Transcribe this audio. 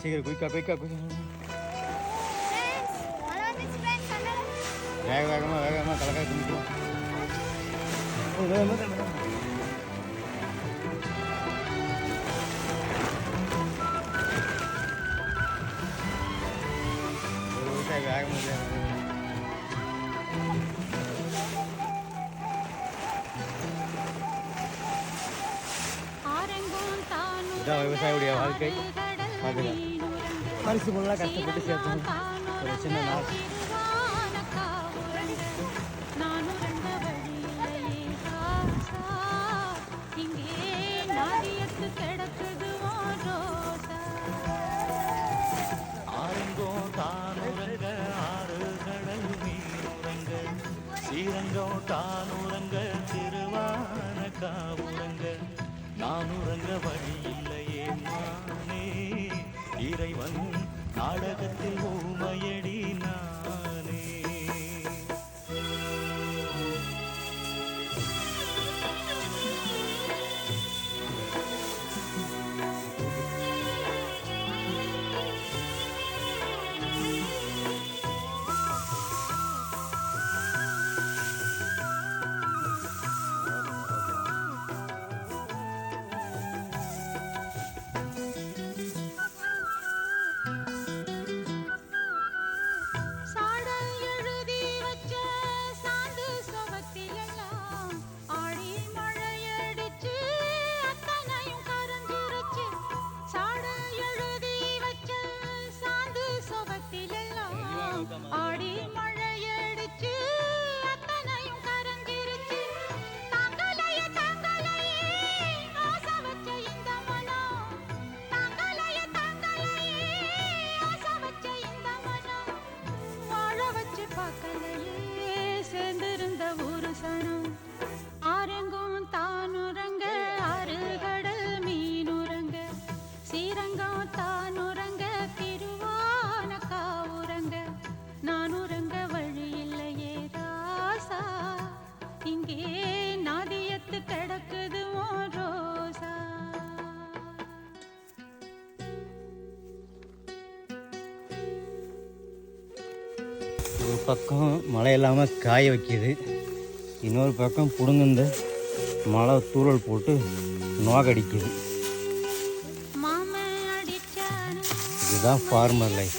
சீக்கிரம் குயிக்கா குயிக்கா வேக வேகமாக வேகமாக கலக்கா கும்பிடுவோம் வேகமாக வேகமாக ஒரு விவசாயி வேகமாக இதான் விவசாயியுடைய வாழ்க்கை. பார்த்துக்க அரிசி முல்லாம் கஷ்டப்பட்டு சேர்த்தோம் ஒரு சின்ன நாள் ஆரெங்கோ தானுரங்க திருவான காவுரங்க நானுரங்க வழியே நாடகத்தில் ஊமையே ஒரு பக்கம் மழை இல்லாமல் காய வைக்கிது. இன்னொரு பக்கம் பிடுங்குந்த மழை தூறல் போட்டு நோகடிக்குது இதுதான் ஃபார்மர் லைஃப்